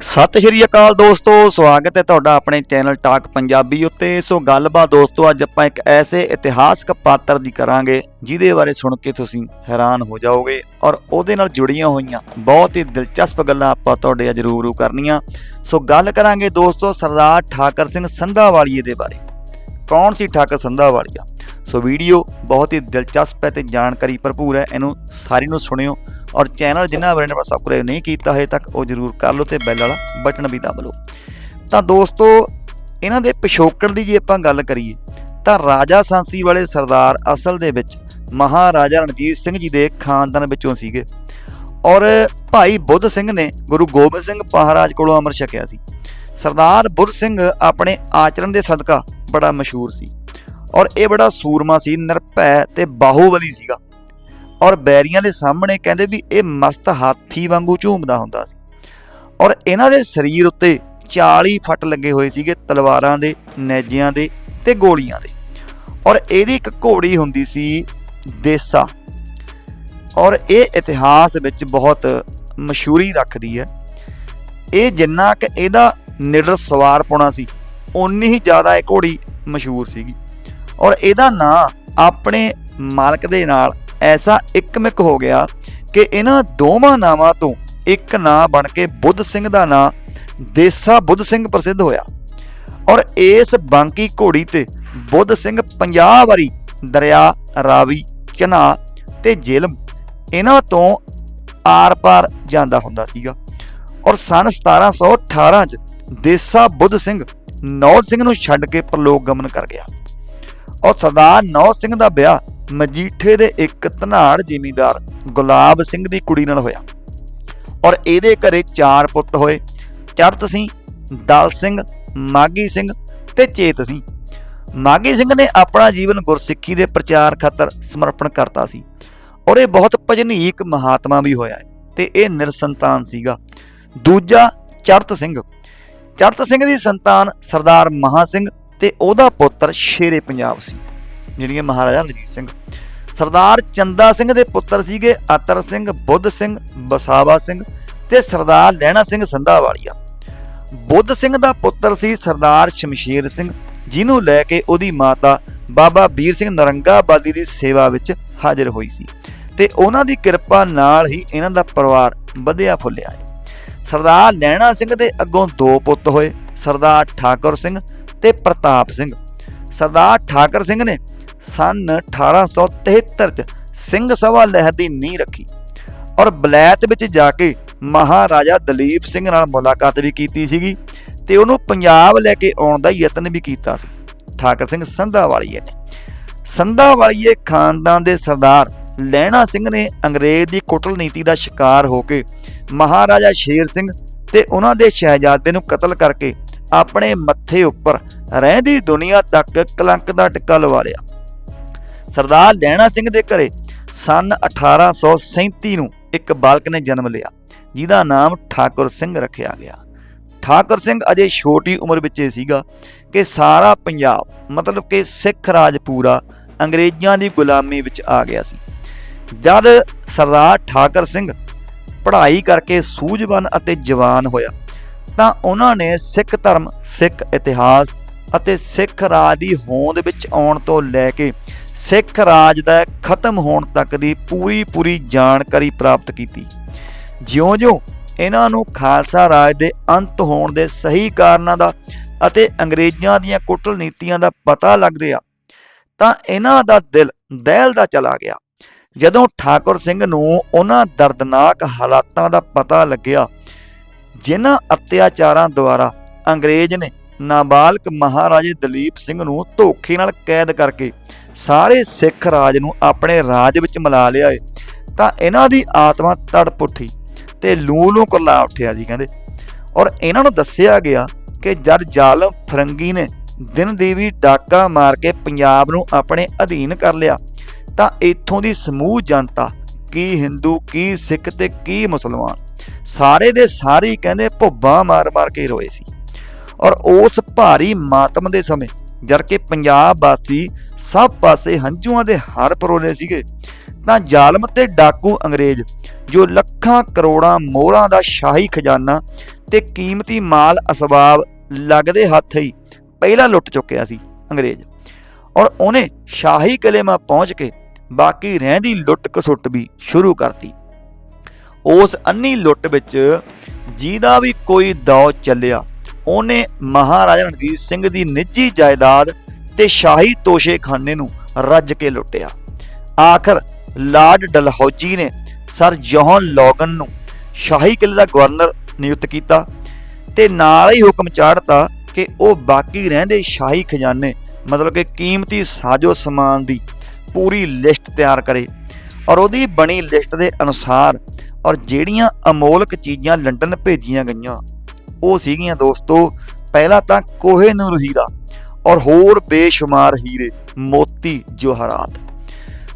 ਸਤਿ ਸ਼੍ਰੀ ਅਕਾਲ ਦੋਸਤੋ, ਸਵਾਗਤ ਹੈ ਤੁਹਾਡਾ ਆਪਣੇ ਚੈਨਲ ਟਾਕ ਪੰਜਾਬੀ ਉੱਤੇ। ਸੋ ਗੱਲਬਾਤ ਦੋਸਤੋ, ਅੱਜ ਆਪਾਂ ਇੱਕ ਐਸੇ ਇਤਿਹਾਸਕ ਪਾਤਰ ਦੀ ਕਰਾਂਗੇ, ਜਿਹਦੇ ਬਾਰੇ ਸੁਣ ਕੇ ਤੁਸੀਂ ਹੈਰਾਨ ਹੋ ਜਾਓਗੇ ਔਰ ਉਹਦੇ ਨਾਲ ਜੁੜੀਆਂ ਹੋਈਆਂ ਬਹੁਤ ਹੀ ਦਿਲਚਸਪ ਗੱਲਾਂ ਆਪਾਂ ਤੁਹਾਡੇ ਅੱਜ ਰੂਬਰੂ ਕਰਨੀਆਂ। ਸੋ ਗੱਲ ਕਰਾਂਗੇ ਦੋਸਤੋ, ਸਰਦਾਰ ਠਾਕਰ ਸਿੰਘ ਸੰਧਾਵਾਲੀਏ ਦੇ ਬਾਰੇ। ਕੌਣ ਸੀ ਠਾਕਰ ਸੰਧਾਵਾਲੀਆ? ਸੋ ਵੀਡੀਓ ਬਹੁਤ ਹੀ ਦਿਲਚਸਪ ਹੈ ਤੇ ਜਾਣਕਾਰੀ ਭਰਪੂਰ ਹੈ, ਇਹਨੂੰ ਸਾਰੀ ਨੂੰ ਸੁਣਿਓ। ਔਰ ਚੈਨਲ ਜਿਨ੍ਹਾਂ ਬਾਰੇ ਨੇ ਸਬਸਕ੍ਰਾਈਬ ਨਹੀਂ ਕੀਤਾ ਹਜੇ ਤੱਕ, ਉਹ ਜਰੂਰ ਕਰ ਲਓ ਤੇ ਬੈਲ ਵਾਲਾ ਬਟਨ ਵੀ ਦਬ ਲਓ। ਤਾਂ ਦੋਸਤੋ, ਇਹਨਾਂ ਦੇ ਪਿਛੋਕੜ ਦੀ ਜੇ ਆਪਾਂ ਗੱਲ ਕਰੀਏ, ਤਾਂ ਰਾਜਾ ਸਾਂਸੀ ਵਾਲੇ ਸਰਦਾਰ ਅਸਲ ਦੇ ਵਿੱਚ ਮਹਾਰਾਜਾ ਰਣਜੀਤ ਸਿੰਘ ਜੀ ਦੇ ਖਾਨਦਾਨ ਵਿੱਚੋਂ ਸੀਗੇ। ਔਰ ਭਾਈ ਬੁੱਧ ਸਿੰਘ ਨੇ ਗੁਰੂ ਗੋਬਿੰਦ ਸਿੰਘ ਮਹਾਰਾਜ ਕੋਲੋਂ ਅੰਮ੍ਰਿਤ ਛਕਿਆ ਸੀ। ਸਰਦਾਰ ਬੁੱਧ ਸਿੰਘ ਆਪਣੇ ਆਚਰਣ ਦੇ ਸਦਕਾ ਬੜਾ ਮਸ਼ਹੂਰ ਸੀ। ਔਰ ਇਹ ਬੜਾ ਸੂਰਮਾ ਸੀ, ਨਿਰਭੈ ਤੇ ਬਾਹੂਬਲੀ ਸੀਗਾ। ਔਰ ਬੈਰੀਆਂ ਦੇ ਸਾਹਮਣੇ ਕਹਿੰਦੇ ਵੀ ਇਹ ਮਸਤ ਹਾਥੀ ਵਾਂਗੂ ਝੂਮਦਾ ਹੁੰਦਾ ਸੀ। ਔਰ ਇਹਨਾਂ ਦੇ ਸਰੀਰ ਉੱਤੇ 40 ਫੱਟ ਲੱਗੇ ਹੋਏ ਸੀਗੇ ਤਲਵਾਰਾਂ ਦੇ, ਨੈਜਿਆਂ ਦੇ ਤੇ ਗੋਲੀਆਂ ਦੇ। ਔਰ ਇਹਦੀ ਇੱਕ ਘੋੜੀ ਹੁੰਦੀ ਸੀ ਦੇਸਾ। ਔਰ ਇਹ ਇਤਿਹਾਸ ਵਿੱਚ ਬਹੁਤ ਮਸ਼ਹੂਰੀ ਰੱਖਦੀ ਹੈ। ਇਹ ਜਿੰਨਾ ਕਿ ਇਹਦਾ ਨਿਡਰ ਸਵਾਰ ਪੁਣਾ ਸੀ, ਓਨੀ ਹੀ ਜ਼ਿਆਦਾ ਇਹ ਘੋੜੀ ਮਸ਼ਹੂਰ ਸੀਗੀ। ਔਰ ਇਹਦਾ ਨਾਂ ਆਪਣੇ ਮਾਲਕ ਦੇ ਨਾਲ ਐਸਾ ਇੱਕਮਿਕ ਹੋ ਗਿਆ ਕਿ ਇਹਨਾਂ ਦੋਵਾਂ ਨਾਵਾਂ ਤੋਂ ਇੱਕ ਨਾਂ ਬਣ ਕੇ ਬੁੱਧ ਸਿੰਘ ਦਾ ਨਾਂ ਦੇਸਾ ਬੁੱਧ ਸਿੰਘ ਪ੍ਰਸਿੱਧ ਹੋਇਆ। ਔਰ ਇਸ ਬਾਂਕੀ ਘੋੜੀ ਤੇ ਬੁੱਧ ਸਿੰਘ 50 ਵਾਰੀ ਦਰਿਆ, ਰਾਵੀ ਚਨਾ ਤੇ ਜੇਲਮ ਇਹਨਾਂ ਤੋਂ ਆਰ-ਪਾਰ ਜਾਂਦਾ ਹੁੰਦਾ ਸੀਗਾ। ਔਰ ਸਨ 1718 ਚ ਦੇਸਾ ਬੁੱਧ ਸਿੰਘ ਨੌਦ ਸਿੰਘ ਨੂੰ ਛੱਡ ਕੇ ਪ੍ਰਲੋਕ ਗਮਨ ਕਰ ਗਿਆ। ਔਰ ਸਰਦਾਰ ਨੌਦ ਸਿੰਘ ਦਾ ਵਿਆਹ ਮਜੀਠੇ ਦੇ ਇੱਕ ਧਨਾੜ ਜ਼ਿਮੀਂਦਾਰ ਗੁਲਾਬ ਸਿੰਘ ਦੀ ਕੁੜੀ ਨਾਲ ਹੋਇਆ ਔਰ ਇਹਦੇ ਘਰੇ ਚਾਰ ਪੁੱਤ ਹੋਏ। ਚੜਤ ਸਿੰਘ, ਦਲ ਸਿੰਘ ਮਾਗੀ ਸਿੰਘ ਤੇ ਚੇਤ ਸਿੰਘ। ਮਾਗੀ ਸਿੰਘ ਨੇ ਆਪਣਾ ਜੀਵਨ ਗੁਰਸਿੱਖੀ ਦੇ ਪ੍ਰਚਾਰ ਖਾਤਰ ਸਮਰਪਣ ਕਰਤਾ ਸੀ ਔਰ ਇਹ ਬਹੁਤ ਭਜਨੀਕ ਮਹਾਤਮਾ ਵੀ ਹੋਇਆ ਹੈ ਤੇ ਇਹ ਨਿਰਸੰਤਾਨ ਸੀਗਾ। ਦੂਜਾ ਚੜਤ ਸਿੰਘ। ਚੜਤ ਸਿੰਘ ਦੀ ਸੰਤਾਨ ਸਰਦਾਰ ਮਹਾ ਸਿੰਘ ਤੇ ਉਹਦਾ ਪੁੱਤਰ ਸ਼ੇਰੇ ਪੰਜਾਬ ਸੀ। ਜਿਹੜੀਆਂ ਮਹਾਰਾਜਾ ਰਣਜੀਤ ਸਿੰਘ। ਸਰਦਾਰ ਚੰਦਾ ਸਿੰਘ ਦੇ ਪੁੱਤਰ ਸੀਗੇ ਅਤਰ ਸਿੰਘ, ਬੁੱਧ ਸਿੰਘ, ਬਸਾਵਾ ਸਿੰਘ ਤੇ ਸਰਦਾਰ ਲਹਿਣਾ ਸਿੰਘ ਸੰਧਾਵਾਲੀਆ। ਬੁੱਧ ਸਿੰਘ ਦਾ ਪੁੱਤਰ ਸੀ ਸਰਦਾਰ ਸ਼ਮਸ਼ੀਰ ਸਿੰਘ, ਜਿਹਨੂੰ ਲੈ ਕੇ ਉਹਦੀ ਮਾਤਾ ਬਾਬਾ ਵੀਰ ਸਿੰਘ ਨਰੰਗਾਬਾਦੀ ਦੀ ਸੇਵਾ ਵਿੱਚ ਹਾਜ਼ਰ ਹੋਈ ਸੀ ਤੇ ਉਹਨਾਂ ਦੀ ਕਿਰਪਾ ਨਾਲ ਹੀ ਇਹਨਾਂ ਦਾ ਪਰਿਵਾਰ ਵਧਿਆ ਫੁੱਲਿਆ ਹੈ। ਸਰਦਾਰ ਲਹਿਣਾ ਸਿੰਘ ਦੇ ਅੱਗੋਂ ਦੋ ਪੁੱਤ ਹੋਏ, ਸਰਦਾਰ ਠਾਕੁਰ ਸਿੰਘ ਤੇ ਪ੍ਰਤਾਪ ਸਿੰਘ। ਸਰਦਾਰ ਠਾਕਰ ਸਿੰਘ ਨੇ ਸਨ 1873 ਚ ਸਿੰਘ ਸਭਾ ਲਹਿਰ ਦੀ ਨੀਂਹ ਰੱਖੀ ਔਰ ਬਲੈਤ ਵਿੱਚ ਜਾ ਕੇ ਮਹਾਰਾਜਾ ਦਲੀਪ ਸਿੰਘ ਨਾਲ ਮੁਲਾਕਾਤ ਵੀ ਕੀਤੀ ਸੀਗੀ ਤੇ ਉਹਨੂੰ ਪੰਜਾਬ ਲੈ ਕੇ ਆਉਣ ਦਾ ਯਤਨ ਵੀ ਕੀਤਾ ਸੀ। ਠਾਕਰ ਸਿੰਘ ਸੰਧਾਵਾਲੀਏ ਨੇ। ਸੰਧਾਵਾਲੀਏ ਖਾਨਦਾਨ ਦੇ ਸਰਦਾਰ ਲਹਿਣਾ ਸਿੰਘ ਨੇ ਅੰਗਰੇਜ਼ ਦੀ ਕੁਟਲ ਨੀਤੀ ਦਾ ਸ਼ਿਕਾਰ ਹੋ ਕੇ ਮਹਾਰਾਜਾ ਸ਼ੇਰ ਸਿੰਘ ਤੇ ਉਹਨਾਂ ਦੇ ਸ਼ਹਿਜ਼ਾਦੇ ਨੂੰ ਕਤਲ ਕਰਕੇ ਆਪਣੇ ਮੱਥੇ ਉੱਪਰ ਰਹਿੰਦੀ ਦੁਨੀਆ ਤੱਕ ਕਲੰਕ ਦਾ ਟਿੱਕਾ ਲਵਾ ਲਿਆ। ਸਰਦਾਰ ਲਹਿਣਾ ਸਿੰਘ ਦੇ ਘਰੇ ਸਨ 1837 ਨੂੰ ਇੱਕ ਬਾਲਕ ਨੇ ਜਨਮ ਲਿਆ, ਜਿਹਦਾ ਨਾਮ ਠਾਕੁਰ ਸਿੰਘ ਰੱਖਿਆ ਗਿਆ। ਠਾਕੁਰ ਸਿੰਘ ਅਜੇ ਛੋਟੀ ਉਮਰ ਵਿੱਚ ਹੀ ਸੀਗਾ ਕਿ ਸਾਰਾ ਪੰਜਾਬ, ਮਤਲਬ ਕਿ ਸਿੱਖ ਰਾਜ ਪੂਰਾ ਅੰਗਰੇਜ਼ਾਂ ਦੀ ਗੁਲਾਮੀ ਵਿੱਚ ਆ ਗਿਆ ਸੀ। ਜਦ ਸਰਦਾਰ ਠਾਕਰ ਸਿੰਘ ਪੜ੍ਹਾਈ ਕਰਕੇ ਸੂਝਵਾਨ ਅਤੇ ਜਵਾਨ ਹੋਇਆ, ਤਾਂ ਉਹਨਾਂ ਨੇ ਸਿੱਖ ਧਰਮ, ਸਿੱਖ ਇਤਿਹਾਸ ਅਤੇ ਸਿੱਖ ਰਾਜ ਦੀ ਹੋਂਦ ਵਿੱਚ ਆਉਣ ਤੋਂ ਲੈ ਕੇ ਸਿੱਖ ਰਾਜ ਦਾ ਖਤਮ ਹੋਣ ਤੱਕ ਦੀ ਪੂਰੀ ਪੂਰੀ ਜਾਣਕਾਰੀ ਪ੍ਰਾਪਤ ਕੀਤੀ। ਜਿਉਂ-ਜਿਉਂ ਇਹਨਾਂ ਨੂੰ ਖਾਲਸਾ ਰਾਜ ਦੇ ਅੰਤ ਹੋਣ ਦੇ ਸਹੀ ਕਾਰਨਾਂ ਦਾ ਅਤੇ ਅੰਗਰੇਜ਼ਾਂ ਦੀਆਂ ਕੁਟਲ ਨੀਤੀਆਂ ਦਾ ਪਤਾ ਲੱਗਦੇ ਆ, ਤਾਂ ਇਹਨਾਂ ਦਾ ਦਿਲ ਦਹਿਲ ਦਾ ਚਲਾ ਗਿਆ। ਜਦੋਂ ਠਾਕੁਰ ਸਿੰਘ ਨੂੰ ਉਹਨਾਂ ਦਰਦਨਾਕ ਹਾਲਾਤਾਂ ਦਾ ਪਤਾ ਲੱਗਿਆ, ਜਿਨ੍ਹਾਂ ਅਤਿਆਚਾਰਾਂ ਦੁਆਰਾ ਅੰਗਰੇਜ਼ ਨੇ ਨਾਬਾਲਗ ਮਹਾਰਾਜੇ ਦਲੀਪ ਸਿੰਘ ਨੂੰ ਧੋਖੇ ਨਾਲ ਕੈਦ ਕਰਕੇ ਸਾਰੇ ਸਿੱਖ ਰਾਜ ਨੂੰ ਆਪਣੇ ਰਾਜ ਵਿੱਚ ਮਿਲਾ ਲਿਆ ਏ। ਤਾਂ ਇਹਨਾਂ ਦੀ ਆਤਮਾ ਤੜਪ ਉੱਠੀ ਤੇ ਲੂ ਲੂ ਕੁਰਲਾ ਉੱਠਿਆ ਜੀ ਕਹਿੰਦੇ। ਔਰ ਇਹਨਾਂ ਨੂੰ ਦੱਸਿਆ ਗਿਆ ਕਿ ਜਦ ਜ਼ਾਲਮ ਫਰੰਗੀ ਨੇ ਦਿਨ ਦੇਵੀ ਡਾਕਾ ਮਾਰ ਕੇ ਪੰਜਾਬ ਨੂੰ ਆਪਣੇ ਅਧੀਨ ਕਰ ਲਿਆ, ਤਾਂ ਇੱਥੋਂ ਦੀ ਸਮੂਹ ਜਨਤਾ ਕੀ ਹਿੰਦੂ, ਕੀ ਸਿੱਖ ਤੇ ਕੀ ਮੁਸਲਮਾਨ ਸਾਰੇ ਦੇ ਸਾਰੇ ਕਹਿੰਦੇ ਭੁੱਬਾਂ ਮਾਰ-ਮਾਰ ਕੇ ਰੋਏ ਸੀ। ਔਰ ਉਸ ਭਾਰੀ ਮਾਤਮ ਦੇ ਸਮੇਂ ਜਦ ਕਿ ਪੰਜਾਬ ਵਾਸੀ ਸਭ ਪਾਸੇ ਹੰਝੂਆਂ ਦੇ ਹਰ ਪਰੋਲੇ ਸੀਗੇ, ਤਾਂ ਜ਼ਾਲਮ ਤੇ ਡਾਕੂ ਅੰਗਰੇਜ਼, ਜੋ ਲੱਖਾਂ ਕਰੋੜਾਂ ਮੋਹਰਾਂ ਦਾ ਸ਼ਾਹੀ ਖਜ਼ਾਨਾ ਤੇ ਕੀਮਤੀ ਮਾਲ ਅਸਬਾਬ ਲੱਗਦੇ ਹੱਥ ਹੀ ਪਹਿਲਾਂ ਲੁੱਟ ਚੁੱਕਿਆ ਸੀ ਅੰਗਰੇਜ਼। ਔਰ ਉਹਨੇ ਸ਼ਾਹੀ ਕਿਲੇ ਮਾ ਪਹੁੰਚ ਕੇ ਬਾਕੀ ਰਹਿੰਦੀ ਲੁੱਟ ਕਸੁੱਟ ਵੀ ਸ਼ੁਰੂ ਕਰਤੀ। ਉਸ ਅੰਨੀ ਲੁੱਟ ਵਿੱਚ ਜਿਹਦਾ ਵੀ ਕੋਈ ਦੌ ਚੱਲਿਆ ਉਹਨੇ ਮਹਾਰਾਜਾ ਰਣਜੀਤ ਸਿੰਘ ਦੀ ਨਿੱਜੀ ਜਾਇਦਾਦ ਤੇ ਸ਼ਾਹੀ ਤੋਸ਼ੇਖਾਨੇ ਨੂੰ ਰੱਜ ਕੇ ਲੁੱਟਿਆ। ਆਖਰ ਲਾਰਡ ਡਲਹੌਜੀ ਨੇ ਸਰ ਜੌਹਨ ਲੋਗਨ ਨੂੰ ਸ਼ਾਹੀ ਕਿਲੇ ਦਾ ਗਵਰਨਰ ਨਿਯੁਕਤ ਕੀਤਾ ਤੇ ਨਾਲ ਹੀ ਹੁਕਮ ਚਾੜਤਾ ਕਿ ਉਹ ਬਾਕੀ ਰਹਿੰਦੇ ਸ਼ਾਹੀ ਖਜ਼ਾਨੇ, ਮਤਲਬ ਕਿ ਕੀਮਤੀ ਸਾਜੋ ਸਮਾਨ ਦੀ ਪੂਰੀ ਲਿਸਟ ਤਿਆਰ ਕਰੇ ਔਰ ਉਹਦੀ ਬਣੀ ਲਿਸਟ ਦੇ ਅਨੁਸਾਰ ਔਰ ਜਿਹੜੀਆਂ ਅਮੋਲਕ ਚੀਜ਼ਾਂ ਲੰਡਨ ਭੇਜੀਆਂ ਗਈਆਂ ਉਹ ਸੀਗੀਆਂ ਦੋਸਤੋ, ਪਹਿਲਾਂ ਤਾਂ ਕੋਹੇ ਨੂਰ ਹੀਰਾ ਔਰ ਹੋਰ ਬੇਸ਼ੁਮਾਰ ਹੀਰੇ, ਮੋਤੀ ਜਵਾਹਰਾਤ।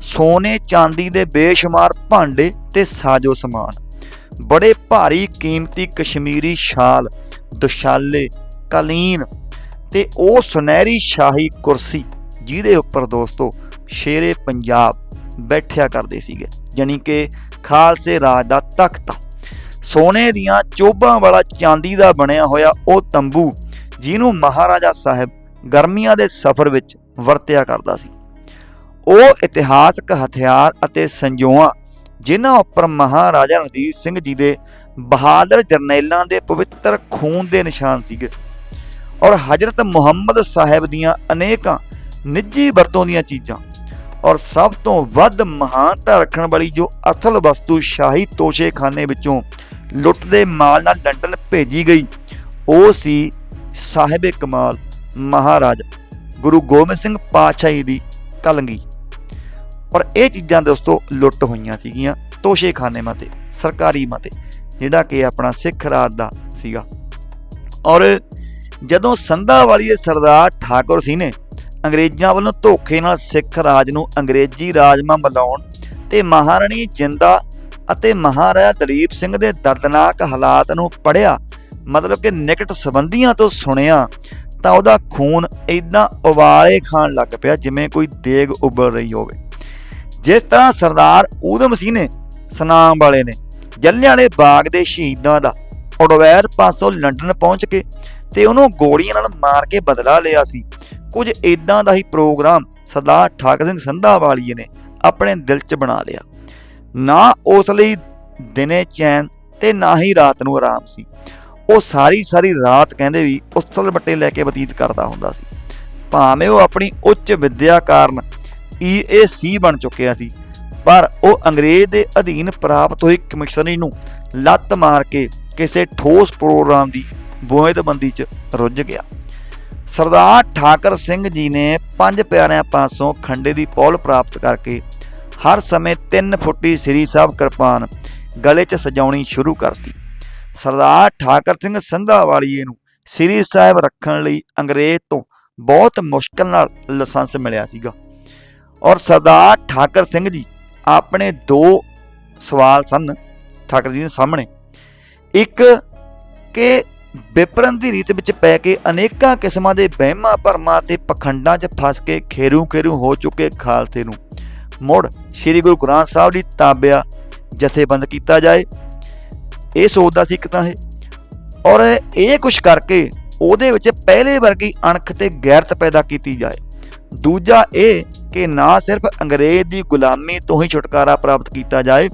ਸੋਨੇ ਚਾਂਦੀ ਦੇ ਬੇਸ਼ੁਮਾਰ ਭਾਂਡੇ ਤੇ ਸਾਜੋ ਸਮਾਨ। ਬੜੇ ਭਾਰੀ ਕੀਮਤੀ ਕਸ਼ਮੀਰੀ ਸ਼ਾਲ, ਦੁਸ਼ਾਲੇ, ਕਲੀਨ ਤੇ ਉਹ ਸੁਨਹਿਰੀ ਸ਼ਾਹੀ ਕੁਰਸੀ ਜਿਹਦੇ ਉੱਪਰ ਦੋਸਤੋ ਸ਼ੇਰੇ ਪੰਜਾਬ ਬੈਠਿਆ ਕਰਦੇ ਸੀਗੇ। ਯਾਨੀ ਕਿ ਖਾਲਸੇ ਰਾਜ ਦਾ ਤਖਤ। ਸੋਨੇ ਦੀਆਂ ਚੋਬਾਂ ਵਾਲਾ ਚਾਂਦੀ ਦਾ ਬਣਿਆ ਹੋਇਆ ਉਹ ਤੰਬੂ ਜਿਹਨੂੰ ਮਹਾਰਾਜਾ ਸਾਹਿਬ ਗਰਮੀਆਂ ਦੇ ਸਫ਼ਰ ਵਿੱਚ ਵਰਤਿਆ ਕਰਦਾ ਸੀ। ਉਹ ਇਤਿਹਾਸਕ ਹਥਿਆਰ ਅਤੇ ਸੰਜੋਆਂ ਜਿਨ੍ਹਾਂ ਉੱਪਰ ਮਹਾਰਾਜਾ ਰਣਜੀਤ ਸਿੰਘ ਜੀ ਦੇ ਬਹਾਦਰ ਜਰਨੈਲਾਂ ਦੇ ਪਵਿੱਤਰ ਖੂਨ ਦੇ ਨਿਸ਼ਾਨ ਸੀਗੇ ਔਰ ਹਜ਼ਰਤ ਮੁਹੰਮਦ ਸਾਹਿਬ ਦੀਆਂ ਅਨੇਕਾਂ ਨਿੱਜੀ ਵਰਤੋਂ ਦੀਆਂ ਚੀਜ਼ਾਂ ਔਰ ਸਭ ਤੋਂ ਵੱਧ ਮਹਾਨਤਾ ਰੱਖਣ ਵਾਲੀ ਜੋ ਅਸਲ ਵਸਤੂ ਸ਼ਾਹੀ ਤੋਸ਼ੇਖਾਨੇ ਵਿੱਚੋਂ ਲੁੱਟ ਦੇ ਮਾਲ ਨਾਲ ਲੰਡਨ ਭੇਜੀ ਗਈ, ਉਹ ਸੀ ਸਾਹਿਬ ਕਮਾਲ ਮਹਾਰਾਜ ਗੁਰੂ ਗੋਬਿੰਦ ਸਿੰਘ ਪਾਤਸ਼ਾਹੀ ਦੀ ਕਲੰਗੀ। ਔਰ ਇਹ ਚੀਜ਼ਾਂ ਦੋਸਤੋ ਲੁੱਟ ਹੋਈਆਂ ਸੀਗੀਆਂ ਤੋਸ਼ੇਖਾਨੇ ਮਤੇ, ਸਰਕਾਰੀ ਮਤੇ, ਜਿਹੜਾ ਕਿ ਆਪਣਾ ਸਿੱਖ ਰਾਜ ਦਾ ਸੀਗਾ। ਔਰ ਜਦੋਂ ਸੰਧਾ ਵਾਲੀ ਸਰਦਾਰ ਠਾਕੁਰ ਸੀ ਨੇ ਅੰਗਰੇਜ਼ਾਂ ਵੱਲੋਂ ਧੋਖੇ ਨਾਲ ਸਿੱਖ ਰਾਜ ਨੂੰ ਅੰਗਰੇਜ਼ੀ ਰਾਜਮਾ ਮਿਲਾਉਣ ਤੇ ਮਹਾਰਾਣੀ ਜਿੰਦਾ ਅਤੇ ਮਹਾਰਾਜਾ ਦਲੀਪ ਸਿੰਘ ਦੇ ਦਰਦਨਾਕ ਹਾਲਾਤ ਨੂੰ ਪੜਿਆ ਮਤਲਬ ਕਿ ਨਿਕਟ ਸੰਬੰਧੀਆਂ ਤੋਂ ਸੁਣਿਆ, ਤਾਂ ਉਹਦਾ ਖੂਨ ਇਦਾਂ ਉਬਾਲੇ ਖਾਣ ਲੱਗ ਪਿਆ ਜਿਵੇਂ ਕੋਈ ਦੇਗ ਉਬਲ ਰਹੀ ਹੋਵੇ। ਜਿਸ ਤਰ੍ਹਾਂ ਸਰਦਾਰ ਊਧਮ ਸਿੰਘ ਨੇ ਸਨਾਮ ਵਾਲੇ ਨੇ ਜਲਿਆਂਵਾਲੇ ਬਾਗ ਦੇ ਸ਼ਹੀਦਾਂ ਦਾ, ਉਡਵੈਰ ਪਾਸੋਂ ਲੰਡਨ ਪਹੁੰਚ ਕੇ ਤੇ ਉਹਨੂੰ ਗੋਲੀਆਂ ਨਾਲ ਮਾਰ ਕੇ ਬਦਲਾ ਲਿਆ ਸੀ। ਕੁਝ ਇਦਾਂ ਦਾ ਹੀ ਪ੍ਰੋਗਰਾਮ ਸਰਦਾਰ ਠਾਕਰ ਸਿੰਘ ਸੰਧਾ ਵਾਲੀਏ ਨੇ ਆਪਣੇ ਦਿਲ 'ਚ ਬਣਾ ਲਿਆ। ਨਾ ਉਸ ਲਈ ਦਿਨੇ ਚੈਨ ਤੇ ਨਾ ਹੀ ਰਾਤ ਨੂੰ ਆਰਾਮ ਸੀ। ਉਹ ਸਾਰੀ ਸਾਰੀ ਰਾਤ ਕਹਿੰਦੇ ਵੀ ਉਸਲ ਬੱਟੇ ਲੈ ਕੇ ਬਤੀਤ ਕਰਦਾ ਹੁੰਦਾ ਸੀ। ਭਾਵੇਂ ਉਹ ਆਪਣੀ ਉੱਚ ਵਿੱਦਿਆ ਕਾਰਨ ਈਏਸੀ ਬਣ ਚੁੱਕਿਆ ਸੀ, ਪਰ ਉਹ ਅੰਗਰੇਜ਼ ਦੇ ਅਧੀਨ ਪ੍ਰਾਪਤ ਹੋਈ ਕਮਿਸ਼ਨਰੀ ਨੂੰ ਲੱਤ ਮਾਰ ਕੇ ਕਿਸੇ ਠੋਸ ਪ੍ਰੋਗਰਾਮ ਦੀ ਬੋਇਦਬੰਦੀ 'ਚ ਰੁੱਝ ਗਿਆ। ਸਰਦਾਰ ਠਾਕਰ ਸਿੰਘ ਜੀ ਨੇ ਪੰਜ ਪਿਆਰਿਆਂ ਪਾਸੋਂ ਖੰਡੇ ਦੀ ਪੌਲ ਪ੍ਰਾਪਤ ਕਰਕੇ ਹਰ ਸਮੇਂ 3 ਫੁੱਟੀ ਸ੍ਰੀ ਸਾਹਿਬ ਕਿਰਪਾਨ ਗਲੇ 'ਚ ਸਜਾਉਣੀ ਸ਼ੁਰੂ ਕਰਤੀ। ਸਰਦਾਰ ਠਾਕਰ ਸਿੰਘ ਸੰਧਾ ਵਾਲੀਏ ਨੂੰ ਸ੍ਰੀ ਸਾਹਿਬ ਰੱਖਣ ਲਈ ਅੰਗਰੇਜ਼ ਤੋਂ ਬਹੁਤ ਮੁਸ਼ਕਲ ਨਾਲ ਲਾਇਸੈਂਸ ਮਿਲਿਆ ਸੀਗਾ। ਔਰ ਸਰਦਾਰ ਠਾਕਰ ਸਿੰਘ ਜੀ ਆਪਣੇ ਦੋ ਸਵਾਲ ਸਨ ਠਾਕਰ ਜੀ ਦੇ ਸਾਹਮਣੇ। ਇੱਕ ਕਿ ਵਿਪਰਨ ਦੀ ਰੀਤ ਵਿੱਚ ਪੈ ਕੇ ਅਨੇਕਾਂ ਕਿਸਮਾਂ ਦੇ ਵਹਿਮਾਂ ਭਰਮਾਂ ਤੇ ਪਖੰਡਾਂ 'ਚ ਫਸ ਕੇ ਖੇਰੂ ਖੇਰੂ ਹੋ ਚੁੱਕੇ ਖਾਲਸੇ ਨੂੰ। ਮੁੜ ਸ੍ਰੀ ਗੁਰੂ ਗ੍ਰੰਥ ਸਾਹਿਬ ਦੀ ਤਾਬਿਆ ਜਥੇਬੰਦ ਕੀਤਾ ਜਾਏ। ਇਹ ਸੋਚਦਾ ਸੀ ਇੱਕ ਤਾਂ ਇਹ। ਔਰ ਇਹ ਕੁਛ ਕਰਕੇ ਉਹਦੇ ਵਿੱਚ ਪਹਿਲੇ ਵਰਗੀ ਅਣਖ ਤੇ ਗੈਰਤ ਪੈਦਾ ਕੀਤੀ ਜਾਏ। ਦੂਜਾ ਇਹ ਕਿ ਨਾ ਸਿਰਫ ਅੰਗਰੇਜ਼ ਦੀ ਗੁਲਾਮੀ ਤੋਂ ਹੀ ਛੁਟਕਾਰਾ ਪ੍ਰਾਪਤ ਕੀਤਾ ਜਾਏ,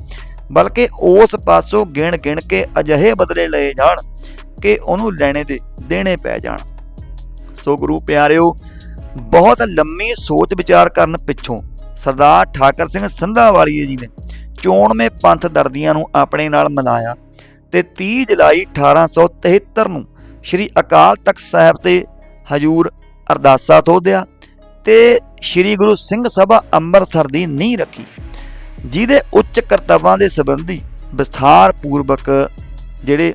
ਬਲਕਿ ਉਸ ਪਾਸੋਂ ਗਿਣ ਗਿਣ ਕੇ ਅਜਿਹੇ ਬਦਲੇ ਲਏ ਜਾਣ ਕਿ ਉਹਨੂੰ ਲੈਣੇ ਦੇ ਦੇਣੇ ਪੈ ਜਾਣ। ਸੋ ਗੁਰੂ ਪਿਆਰਿਓ, ਬਹੁਤ ਲੰਮੀ ਸੋਚ ਵਿਚਾਰ ਕਰਨ ਪਿੱਛੋਂ ਸਰਦਾਰ ਠਾਕਰ ਸਿੰਘ ਸੰਧਾਵਾਲੀਏ ਜੀ ਨੇ ਚੋਣਵੇਂ ਪੰਥ ਦਰਦੀਆਂ ਨੂੰ ਆਪਣੇ ਨਾਲ ਮਿਲਾਇਆ ਤੇ 30 ਜੁਲਾਈ 1873 ਨੂੰ ਸ੍ਰੀ ਅਕਾਲ ਤਖਤ ਸਾਹਿਬ ਤੇ ਹਜੂਰ ਅਰਦਾਸਾ ਤੋਦਿਆ ਤੇ ਸ੍ਰੀ ਗੁਰੂ ਸਿੰਘ ਸਭਾ ਅੰਮ੍ਰਿਤਸਰ ਦੀ ਨੀਂਹ ਰੱਖੀ, ਜਿਹਦੇ ਉੱਚ ਕਰਤੱਵਾਂ ਦੇ ਸੰਬੰਧੀ ਵਿਸਥਾਰ ਪੂਰਵਕ ਜਿਹੜੇ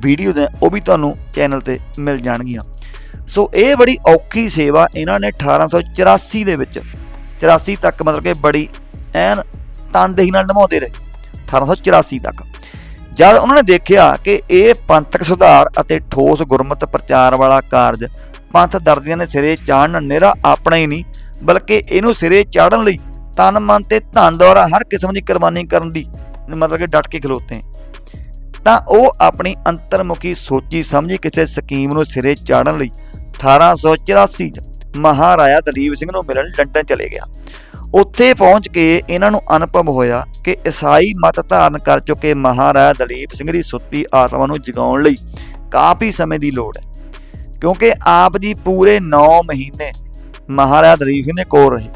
ਵੀਡੀਓਜ਼ ਹੈ, ਉਹ ਵੀ ਤੁਹਾਨੂੰ ਚੈਨਲ ਤੇ ਮਿਲ ਜਾਣਗੀਆਂ। ਸੋ ਇਹ ਬੜੀ ਔਖੀ ਸੇਵਾ ਇਹਨਾਂ ਨੇ 1884 ਦੇ ਵਿੱਚ 84 ਤੱਕ ਮਤਲਬ ਕਿ ਬੜੀ ਐਨ ਤਨਦੇਹੀ ਨਾਲ ਨਿਭਾਉਂਦੇ ਰਹੇ 1884 ਤੱਕ। ਜਦ ਉਹਨਾਂ ਨੇ ਦੇਖਿਆ ਕਿ ਇਹ ਪੰਥਕ ਸੁਧਾਰ ਅਤੇ ਠੋਸ ਗੁਰਮਤ ਪ੍ਰਚਾਰ ਵਾਲਾ ਕਾਰਜ ਪੰਥ ਦਰਦੀਆਂ ਨੇ ਸਿਰੇ ਚਾੜਨ ਨਿਹਰਾ ਆਪਣਾ ਹੀ ਨਹੀਂ, ਬਲਕਿ ਇਹਨੂੰ ਸਿਰੇ ਚਾੜਨ ਲਈ ਤਨ ਮਨ ਤੇ ਧਨ ਦੁਆਰਾ ਹਰ ਕਿਸਮ ਦੀ ਕੁਰਬਾਨੀ ਕਰਨ ਦੀ ਮਤਲਬ ਕਿ ਡਟ ਕੇ ਖਲੋਤੇ। ਤਾਂ ਉਹ ਆਪਣੀ ਅੰਤਰਮੁਖੀ ਸੋਚੀ ਸਮਝੀ ਕਿਸੇ ਸਕੀਮ ਨੂੰ ਸਿਰੇ ਚਾੜਨ ਲਈ 1884 ਚ ਮਹਾਰਾਜਾ ਦਲੀਪ ਸਿੰਘ ਨੂੰ ਮਿਲਣ ਲੰਡਨ ਚਲੇ ਗਿਆ। ਉੱਥੇ ਪਹੁੰਚ ਕੇ ਇਹਨਾਂ ਨੂੰ ਅਨੁਭਵ ਹੋਇਆ ਕਿ ਈਸਾਈ ਮਤ ਧਾਰਨ ਕਰ ਚੁੱਕੇ ਮਹਾਰਾਜਾ ਦਲੀਪ ਸਿੰਘ ਦੀ ਸੁੱਤੀ ਆਤਮਾ ਨੂੰ ਜਗਾਉਣ ਲਈ ਕਾਫੀ ਸਮੇਂ ਦੀ ਲੋੜ ਹੈ। ਕਿਉਂਕਿ ਆਪ ਜੀ ਪੂਰੇ 9 ਮਹੀਨੇ ਮਹਾਰਾਜਾ ਦਲੀਪ ਸਿੰਘ ਦੇ ਕੋਲ ਰਹੇ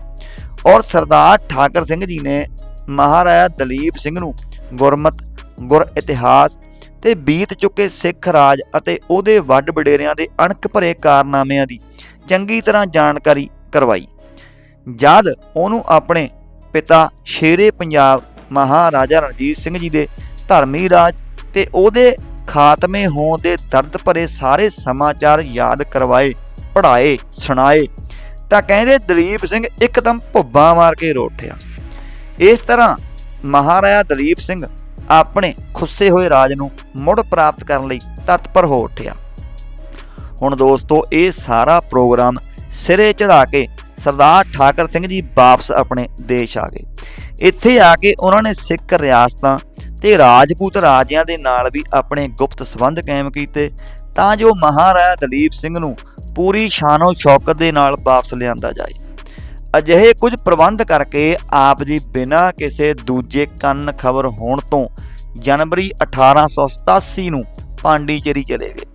ਔਰ ਸਰਦਾਰ ਠਾਕਰ ਸਿੰਘ ਜੀ ਨੇ ਮਹਾਰਾਜਾ ਦਲੀਪ ਸਿੰਘ ਨੂੰ ਗੁਰਮਤ, ਗੁਰ ਇਤਿਹਾਸ ਤੇ ਬੀਤ ਚੁੱਕੇ ਸਿੱਖ ਰਾਜ ਅਤੇ ਉਹਦੇ ਵੱਡ ਵਡੇਰਿਆਂ ਦੇ ਅਣਖ ਭਰੇ ਕਾਰਨਾਮਿਆਂ ਦੀ ਚੰਗੀ ਤਰ੍ਹਾਂ ਜਾਣਕਾਰੀ ਕਰਵਾਈ। ਜਦ ਉਹਨੂੰ ਆਪਣੇ ਪਿਤਾ ਸ਼ੇਰੇ ਪੰਜਾਬ ਮਹਾਰਾਜਾ ਰਣਜੀਤ ਸਿੰਘ ਜੀ ਦੇ ਧਰਮੀ ਰਾਜ ਤੇ ਉਹਦੇ ਖਾਤਮੇ ਹੋਣ ਦੇ ਦਰਦ ਭਰੇ ਸਾਰੇ ਸਮਾਚਾਰ ਯਾਦ ਕਰਵਾਏ, ਪੜ੍ਹਾਏ, ਸੁਣਾਏ, ਤਾਂ ਕਹਿੰਦੇ ਦਲੀਪ ਸਿੰਘ ਇੱਕਦਮ ਭੁੱਬਾ ਮਾਰ ਕੇ ਰੋ ਇਸ ਤਰ੍ਹਾਂ ਮਹਾਰਾਜਾ ਦਲੀਪ ਸਿੰਘ ਆਪਣੇ ਖੁੱਸੇ ਹੋਏ ਰਾਜ ਨੂੰ ਮੁੜ ਪ੍ਰਾਪਤ ਕਰਨ ਲਈ ਤਤਪਰ ਹੋ ਉੱਠਿਆ। ਹੁਣ ਦੋਸਤੋ, ਇਹ ਸਾਰਾ ਪ੍ਰੋਗਰਾਮ ਸਿਰੇ ਚੜਾ ਕੇ ਸਰਦਾਰ ਠਾਕਰ ਸਿੰਘ ਜੀ ਵਾਪਸ ਆਪਣੇ ਦੇਸ਼ ਆ ਗਏ। ਇੱਥੇ ਆ ਕੇ ਉਹਨਾਂ ਨੇ ਸਿੱਖ ਰਿਆਸਤਾਂ ਤੇ ਰਾਜਪੂਤ ਰਾਜਿਆਂ ਦੇ ਨਾਲ ਵੀ ਆਪਣੇ ਗੁਪਤ ਸੰਬੰਧ ਕਾਇਮ ਕੀਤੇ, ਤਾਂ ਜੋ ਮਹਾਰਾਜਾ ਦਲੀਪ ਸਿੰਘ ਨੂੰ ਪੂਰੀ ਸ਼ਾਨੋ ਸ਼ੌਕਤ ਦੇ ਨਾਲ ਵਾਪਸ ਲਿਆਂਦਾ ਜਾਏ। ਅਜਿਹੇ ਕੁਝ ਪ੍ਰਬੰਧ ਕਰਕੇ ਆਪ ਜੀ ਬਿਨਾਂ ਕਿਸੇ ਦੂਜੇ ਕੰਨ ਖਬਰ ਹੋਣ ਤੋਂ ਜਨਵਰੀ 1887 ਨੂੰ ਪਾਂਡੀਚੇਰੀ ਚਲੇ ਗਏ,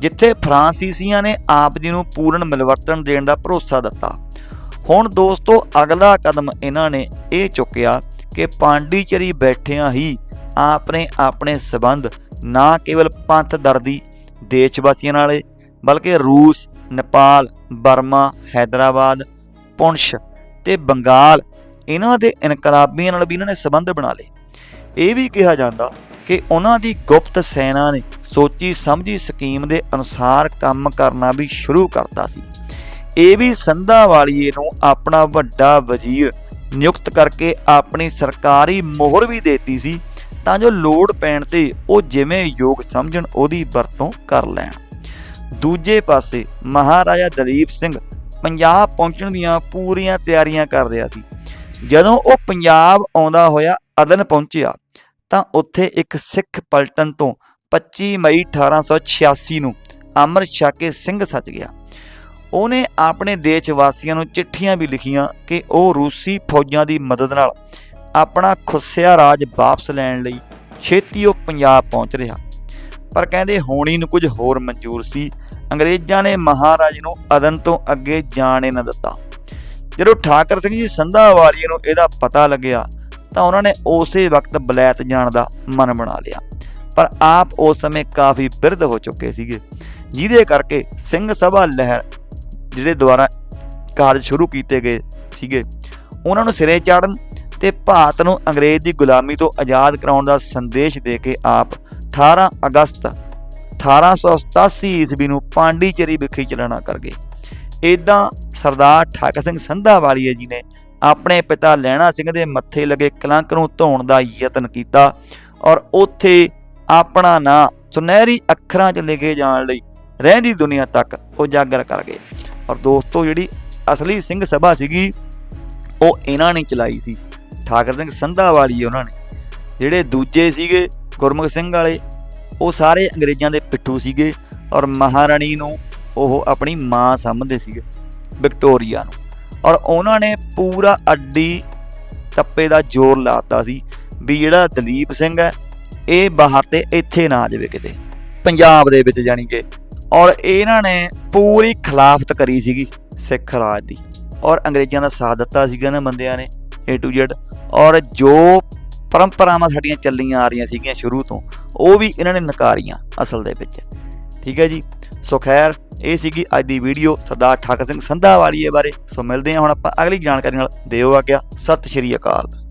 ਜਿੱਥੇ ਫਰਾਂਸੀਸੀਆਂ ਨੇ ਆਪ ਜੀ ਨੂੰ ਪੂਰਨ ਮਿਲਵਰਤਨ ਦੇਣ ਦਾ ਭਰੋਸਾ ਦਿੱਤਾ। ਹੁਣ ਦੋਸਤੋ, ਅਗਲਾ ਕਦਮ ਇਹਨਾਂ ਨੇ ਇਹ ਚੁੱਕਿਆ ਕਿ ਪਾਂਡੀਚੇਰੀ ਬੈਠਿਆਂ ਹੀ ਆਪ ਨੇ ਆਪਣੇ ਸਬੰਧ ਨਾ ਕੇਵਲ ਪੰਥ ਦਰਦੀ ਦੇਸ਼ ਵਾਸੀਆਂ ਨਾਲੇ, ਬਲਕਿ ਰੂਸ, ਨੇਪਾਲ, ਬਰਮਾ, ਹੈਦਰਾਬਾਦ ਪੁੰਛ ਤੇ ਬੰਗਾਲ, ਇਹਨਾਂ ਦੇ ਇਨਕਲਾਬੀਆਂ ਨਾਲ ਵੀ ਇਹਨਾਂ ਨੇ ਸਬੰਧ ਬਣਾ ਲਏ। ਇਹ ਵੀ ਕਿਹਾ ਜਾਂਦਾ ਕਿ ਉਹਨਾਂ ਦੀ ਗੁਪਤ ਸੈਨਾ ਨੇ ਸੋਚੀ ਸਮਝੀ ਸਕੀਮ ਦੇ ਅਨੁਸਾਰ ਕੰਮ ਕਰਨਾ ਵੀ ਸ਼ੁਰੂ ਕਰਤਾ ਸੀ। ਇਹ ਵੀ ਸੰਧਾ ਵਾਲੀਏ ਨੂੰ ਆਪਣਾ ਵੱਡਾ ਵਜ਼ੀਰ ਨਿਯੁਕਤ ਕਰਕੇ ਆਪਣੀ ਸਰਕਾਰੀ ਮੋਹਰ ਵੀ ਦੇਤੀ ਸੀ ਤਾਂ ਜੋ ਲੋੜ ਪੈਣ ਤੇ ਉਹ ਜਿਵੇਂ ਯੋਗ ਸਮਝਣ ਉਹਦੀ ਵਰਤੋਂ ਕਰ ਲੈਣ। ਦੂਜੇ ਪਾਸੇ ਮਹਾਰਾਜਾ ਦਲੀਪ ਸਿੰਘ ਪੰਜਾਬ ਪਹੁੰਚਣ ਦੀਆਂ ਪੂਰੀਆਂ ਤਿਆਰੀਆਂ ਕਰ ਰਿਹਾ ਸੀ। ਜਦੋਂ ਉਹ ਪੰਜਾਬ ਆਉਂਦਾ ਹੋਇਆ ਅਦਨ ਪਹੁੰਚਿਆ, ਤਾਂ ਉੱਥੇ ਇੱਕ ਸਿੱਖ ਪਲਟਨ ਤੋਂ 25 ਮਈ 1886 ਨੂੰ ਅੰਮ੍ਰਿਤ ਛਕ ਕੇ ਸਿੰਘ ਸੱਜ ਗਿਆ। ਉਹਨੇ ਆਪਣੇ ਦੇਸ਼ ਵਾਸੀਆਂ ਨੂੰ ਚਿੱਠੀਆਂ ਵੀ ਲਿਖੀਆਂ ਕਿ ਉਹ ਰੂਸੀ ਫੌਜਾਂ ਦੀ ਮਦਦ ਨਾਲ ਆਪਣਾ ਖੁੱਸਿਆ ਰਾਜ ਵਾਪਸ ਲੈਣ ਲਈ ਛੇਤੀ ਉਹ ਪੰਜਾਬ ਪਹੁੰਚ ਰਿਹਾ। ਪਰ ਕਹਿੰਦੇ ਹੋਣੀ ਨੂੰ ਕੁਝ ਹੋਰ ਮਨਜ਼ੂਰ ਸੀ ਅੰਗਰੇਜ਼ਾਂ ਨੇ ਮਹਾਰਾਜ ਨੂੰ ਅਦਨ ਤੋਂ ਅੱਗੇ ਜਾਣ ਹੀ ਨਾ ਦਿੱਤਾ। ਜਦੋਂ ਠਾਕਰ ਸਿੰਘ ਜੀ ਸੰਧਾ ਵਾਲੀਏ ਨੂੰ ਇਹਦਾ ਪਤਾ ਲੱਗਿਆ, ਤਾਂ ਉਹਨਾਂ ਨੇ ਉਸੇ ਵਕਤ ਬਲੈਤ ਜਾਣ ਦਾ ਮਨ ਬਣਾ ਲਿਆ। ਪਰ ਆਪ ਉਸ ਸਮੇਂ ਕਾਫੀ ਬਿਰਧ ਹੋ ਚੁੱਕੇ ਸੀਗੇ, ਜਿਹਦੇ ਕਰਕੇ ਸਿੰਘ ਸਭਾ ਲਹਿਰ ਜਿਹੜੇ ਦੁਆਰਾ ਕਾਰਜ ਸ਼ੁਰੂ ਕੀਤੇ ਗਏ ਸੀਗੇ, ਉਹਨਾਂ ਨੂੰ ਸਿਰੇ ਚਾੜਨ ਤੇ ਭਾਰਤ ਨੂੰ ਅੰਗਰੇਜ਼ ਦੀ ਗੁਲਾਮੀ ਤੋਂ ਆਜ਼ਾਦ ਕਰਾਉਣ ਦਾ ਸੰਦੇਸ਼ ਦੇ ਕੇ ਆਪ 18 ਅਗਸਤ 1887 ਈਸਵੀ ਨੂੰ ਪਾਂਡੀਚੇਰੀ ਵਿਖੇ ਚਲਾਣਾ ਕਰ ਗਏ। ਇਦਾਂ ਸਰਦਾਰ ਠਾਕਰ ਸਿੰਘ ਸੰਧਾ ਵਾਲੀਏ ਜੀ ਨੇ ਆਪਣੇ ਪਿਤਾ ਲੈਣਾ ਸਿੰਘ ਦੇ ਮੱਥੇ ਲੱਗੇ ਕਲੰਕ ਨੂੰ ਧੋਣ ਦਾ ਯਤਨ ਕੀਤਾ ਔਰ ਉੱਥੇ ਆਪਣਾ ਨਾਂ ਸੁਨਹਿਰੀ ਅੱਖਰਾਂ 'ਚ ਲਿਖੇ ਜਾਣ ਲਈ ਰਹਿੰਦੀ ਦੁਨੀਆ ਤੱਕ ਉਜਾਗਰ ਕਰ ਗਏ। ਔਰ ਦੋਸਤੋ, ਜਿਹੜੀ ਅਸਲੀ ਸਿੰਘ ਸਭਾ ਸੀਗੀ, ਉਹ ਇਹਨਾਂ ਨੇ ਚਲਾਈ ਸੀ। ਠਾਕਰ ਸਿੰਘ ਸੰਧਾ ਵਾਲੀ ਉਹਨਾਂ ਨੇ। ਜਿਹੜੇ ਦੂਜੇ ਸੀਗੇ ਗੁਰਮੁਖ ਸਿੰਘ ਵਾਲੇ ਉਹ ਸਾਰੇ ਅੰਗਰੇਜ਼ਾਂ ਦੇ ਪਿੱਠੂ ਸੀਗੇ ਔਰ ਮਹਾਰਾਣੀ ਨੂੰ ਉਹ ਆਪਣੀ ਮਾਂ ਸਮਝਦੇ ਸੀਗੇ, ਵਿਕਟੋਰੀਆ ਨੂੰ। ਔਰ ਉਹਨਾਂ ਨੇ ਪੂਰਾ ਅੱਡੀ ਟੱਪੇ ਦਾ ਜ਼ੋਰ ਲਾਤਾ ਸੀ ਵੀ ਜਿਹੜਾ ਦਲੀਪ ਸਿੰਘ ਹੈ, ਇਹ ਬਾਹਰ ਤੇ ਇੱਥੇ ਨਾ ਆ ਜਾਵੇ ਕਿਤੇ, ਪੰਜਾਬ ਦੇ ਵਿੱਚ ਜਾਣੀ ਕਿ। ਔਰ ਇਹਨਾਂ ਨੇ ਪੂਰੀ ਖਿਲਾਫਤ ਕਰੀ ਸੀਗੀ ਸਿੱਖ ਰਾਜ ਦੀ। ਔਰ ਅੰਗਰੇਜ਼ਾਂ ਦਾ ਸਾਥ ਦਿੱਤਾ ਸੀਗਾ ਇਹਨਾਂ ਬੰਦਿਆਂ ਨੇ, A to Z ਔਰ ਜੋ ਪਰੰਪਰਾਵਾਂ ਸਾਡੀਆਂ ਚੱਲੀਆਂ ਆ ਰਹੀਆਂ ਸੀਗੀਆਂ ਸ਼ੁਰੂ ਤੋਂ ਉਹ ਵੀ ਇਹਨਾਂ ਨੇ ਨਕਾਰੀਆਂ ਅਸਲ ਦੇ ਵਿੱਚ। ਠੀਕ ਹੈ ਜੀ? ਸੋ ਖੈਰ, ਇਹ ਸੀਗੀ ਅੱਜ ਦੀ ਵੀਡੀਓ। ਸਰਦਾਰ ਠਾਕਰ ਸਿੰਘ ਸੰਧਾ ਵਾਲੀਏ ਬਾਰੇ। ਸੋ ਮਿਲਦੇ ਹਾਂ ਹੁਣ ਆਪਾਂ ਅਗਲੀ ਜਾਣਕਾਰੀ ਨਾਲ। ਦਿਓ ਆ ਗਿਆ ਸਤਿ ਸ਼੍ਰੀ ਅਕਾਲ।